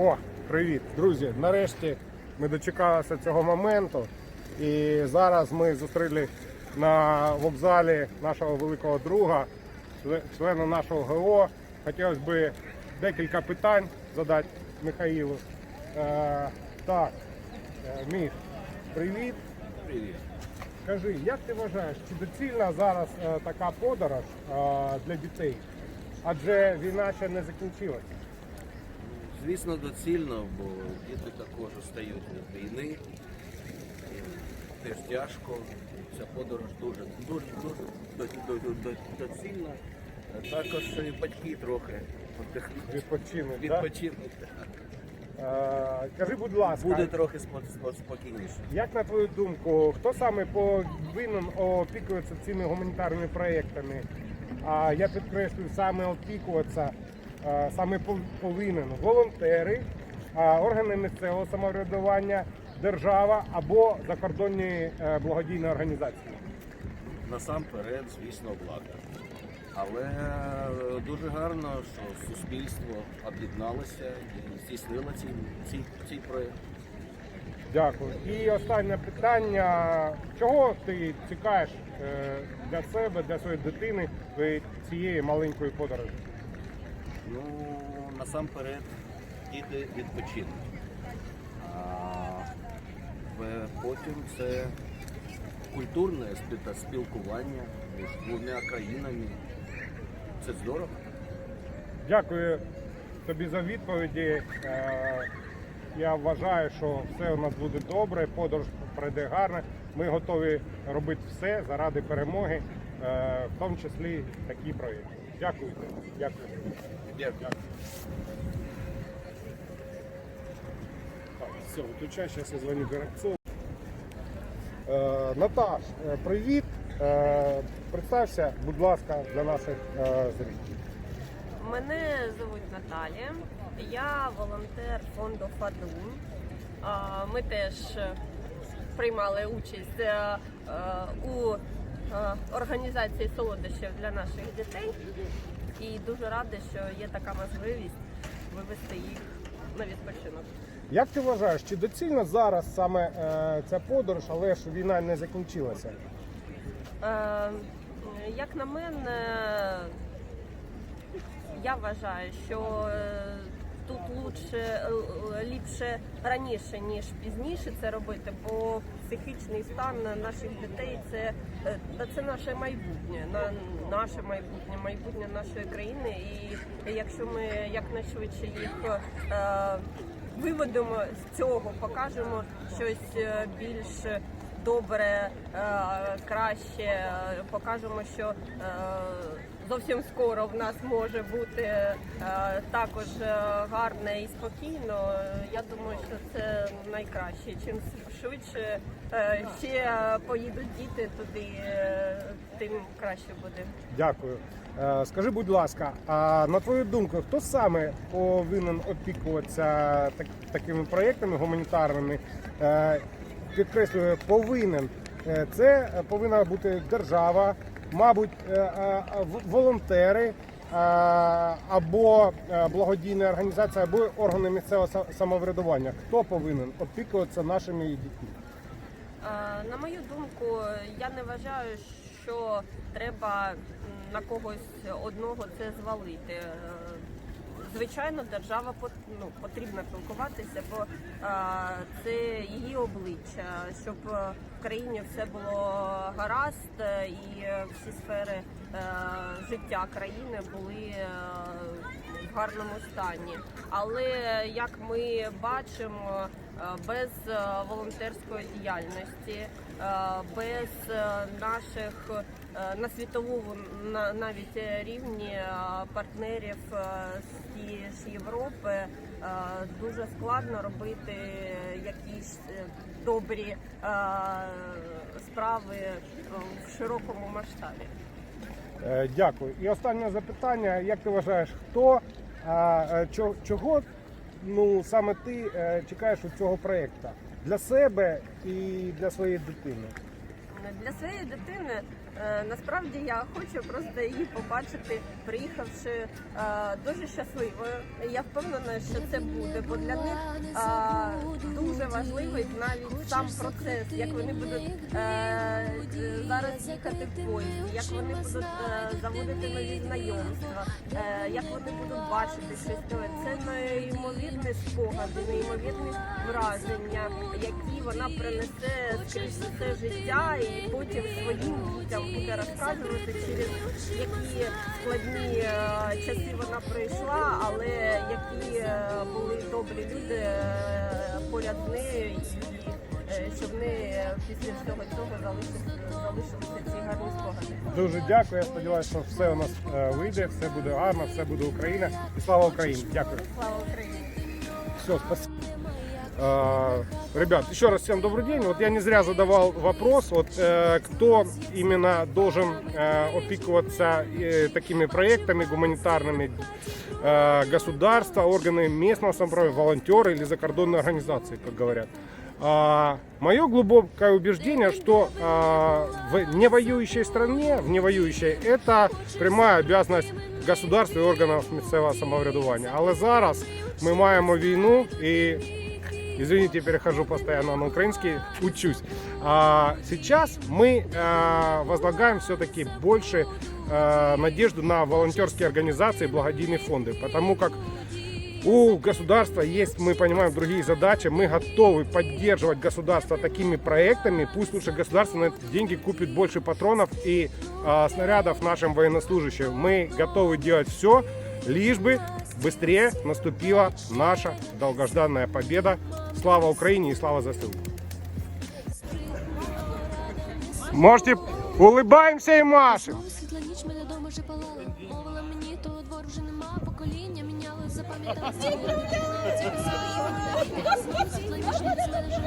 О, привіт, друзі! Нарешті ми дочекалися цього моменту. І зараз ми зустріли на вокзалі нашого великого друга, члена нашого ГО. Хотілося б декілька питань задати Михаїлу. Е, так, е, Міш, привіт. Привіт. Скажи, як ти вважаєш, чи доцільна зараз е, така подорож е, для дітей? Адже війна ще не закінчилася. Звісно, доцільно, бо діти також стають від війни. Теж тяжко. Ця подорож дуже дуже дуже до- до- до- до- доцільна. Також і батьки трохи да? відпочинуть. Е, Скажи, будь ласка, Буде трохи спо- спо- спокійніше. як на твою думку, хто саме повинен опікуватися цими гуманітарними проєктами? А я підкреслюю, саме опікуватися, саме пов- повинен волонтери, органи місцевого самоврядування, держава або закордонні е, благодійні організації. Насамперед, звісно, влада. Але е, дуже гарно, що суспільство об'єдналося і здійснило цей, цей, цей проєкт. Дякую. І останнє питання: чого ти чекаєш е, для себе, для своєї дитини цієї маленької подорожі? Ну, насамперед, діти відпочинуть. А потім це культурне спілкування між двома країнами. Це здорово. Дякую тобі за відповіді. Е, Я вважаю, що все у нас буде добре, подорож пройде гарно. Ми готові робити все заради перемоги, е, в тому числі такі проєкти. Дякую. Дякую. Дякую. Так, все, виключай, зараз я дзвоню Горобцову. Е, Наташ, е, привіт. Е, представся, будь ласка, для наших е, зрителів. Мене звуть Наталія. Я волонтер фонду ФАДУН. А, Ми теж приймали участь е, е, у організації солодощів для наших дітей. І дуже рада, що є така можливість вивести їх на відпочинок. Як ти вважаєш, чи доцільно зараз саме е, ця подорож, але ж війна не закінчилася? Е, Як на мене, я вважаю, що е, тут лучше, е, ліпше раніше, ніж пізніше це робити, бо психічний стан наших дітей це, е, це наше майбутнє, на наше майбутнє, майбутнє нашої країни. І якщо ми якнайшвидше їх е, виведемо з цього, покажемо щось е, більш добре, е, краще. е, Покажемо, що е, зовсім скоро в нас може бути е, також е, гарне і спокійно. Я думаю, що це найкраще. Чим швидше е, ще поїдуть діти туди, тим краще буде. Дякую. Скажи, будь ласка, а на твою думку, хто саме повинен опікуватися так, такими проєктами гуманітарними? Підкреслюю, повинен. Це повинна бути держава, мабуть, е, е, волонтери е, або благодійна організація, або органи місцевого самоврядування. Хто повинен опікуватися нашими дітьми? На мою думку, я не вважаю, що треба на когось одного це звалити. Звичайно, держава ну, потрібно пілкуватися, бо е, це її обличчя, щоб е, в країні все було гаразд е, і всі сфери е, життя країни були е, в гарному стані. Але як ми бачимо, без е, волонтерської діяльності, е, без е, наших е, на світовому на- навіть е, рівні е, партнерів е, з Європи е, дуже складно робити якісь е, добрі е, справи е, в широкому масштабі. Е, Дякую. І останнє запитання: як ти вважаєш, хто е, чого ну саме ти е, чекаєш у цього проєкту для себе і для своєї дитини? Для своєї дитини е, насправді я хочу просто її побачити, приїхавши е, дуже щасливою. Я впевнена, що це буде, бо для них важливий навіть сам процес, як вони будуть е, е, зараз їхати в поїзді, як вони будуть е, заводити нові знайомства, е, як вони будуть бачити щось нове. Це неймовірні спогади, неймовірні враження, які вона принесе скрізь все життя і потім своїм дітям буде розказувати, через які складні е, часи вона пройшла, але які е, були добрі люди е, поряд і е, щоб ми після всього цього залишилися, залишилися ці гарні спогади. Дуже дякую. Я сподіваюся, що все у нас е, вийде, все буде гарно, все буде Україна. І слава Україні! Дякую. Слава Україні! Все, спасибо. А, Ребят, еще раз всем добрый день. Вот я не зря задавал вопрос, вот э, кто именно должен э, опекиваться э, такими проектами гуманитарными, э, государства, органы местного самоуправления, волонтеры или закордонные организации, как говорят. А, мое глубокое убеждение, что а, в невоюющей стране, в невоюющей, это прямая обязанность государства і органів місцевого самоврядування. Але зараз ми маємо війну і Извините, перехожу постоянно на украинский, учусь. А сейчас мы а, возлагаем все-таки больше а, надежду на волонтерские организации, благодійные фонды, потому как у государства есть, мы понимаем, другие задачи. Мы готовы поддерживать государство такими проектами. Пусть лучше государство на эти деньги купит больше патронов и а, снарядов нашим военнослужащим. Мы готовы делать все, лишь бы быстрее наступила наша долгожданная победа. Слава Україні і слава ЗСУ. Можете улыбаемся и машем. Знову світла ніч мене дома вже палала. Мовила мені, то двор вже нема, покоління міняли, запам'ятали. Світла ніч мене вже